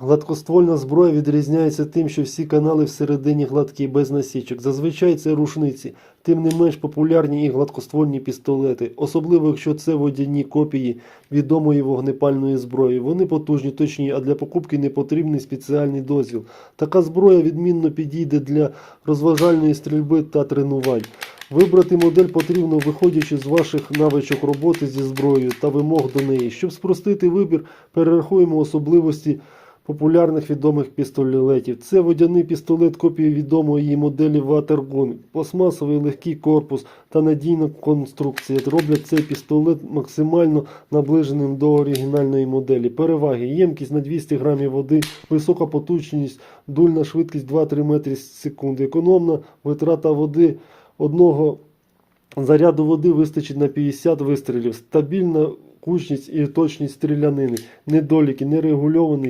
Гладкоствольна зброя відрізняється тим, що всі канали всередині гладкі, без насічок. Зазвичай це рушниці, тим не менш популярні і гладкоствольні пістолети, особливо якщо це водяні копії відомої вогнепальної зброї. Вони потужні, точні, а для покупки не потрібний спеціальний дозвіл. Така зброя відмінно підійде для розважальної стрільби та тренувань. Вибрати модель потрібно, виходячи з ваших навичок роботи зі зброєю та вимог до неї. Щоб спростити вибір, перерахуємо особливості популярних відомих пістолетів. Це водяний пістолет копії відомої її моделі Watergun. Пластмасовий легкий корпус та надійна конструкція роблять цей пістолет максимально наближеним до оригінальної моделі. Переваги: ємкість на 200 грамів води, висока потужність, дульна швидкість 2-3 метри з секунди, економна витрата води одного заряду води вистачить на 50 вистрілів, стабільна кучність і точність стрілянини, недоліки, нерегульований